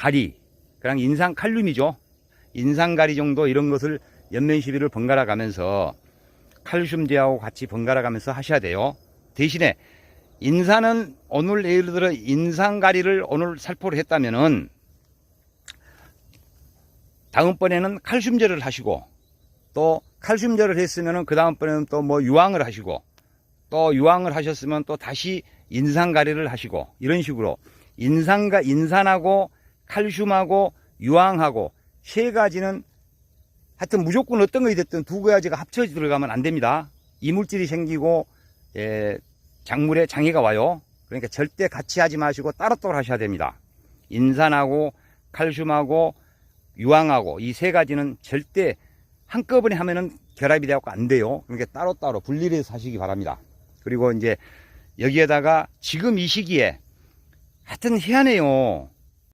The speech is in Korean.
가리, 그냥 인상 칼륨이죠. 인상 가리 정도 이런 것을 연면 시비를 번갈아 가면서 칼슘제하고 같이 번갈아 가면서 하셔야 돼요. 대신에 인산은 오늘 예를 들어 인상 가리를 오늘 살포를 했다면은 다음번에는 칼슘제를 하시고 또 칼슘제를 했으면은 그 다음번에는 또 뭐 유황을 하시고 또 유황을 하셨으면 또 다시 인산 가리를 하시고 이런 식으로 인산과 인산하고 칼슘하고 유황하고 세 가지는 하여튼 무조건 어떤 것이 됐든 두 가지가 합쳐져 들어가면 안 됩니다. 이물질이 생기고 예, 작물에 장애가 와요. 그러니까 절대 같이 하지 마시고 따로따로 하셔야 됩니다. 인산하고 칼슘하고 유황하고 이 세 가지는 절대 한꺼번에 하면은 결합이 되고 안 돼요. 그러니까 따로따로 분리해서 하시기 바랍니다. 그리고 이제 여기에다가 지금 이 시기에 하여튼 희한해요.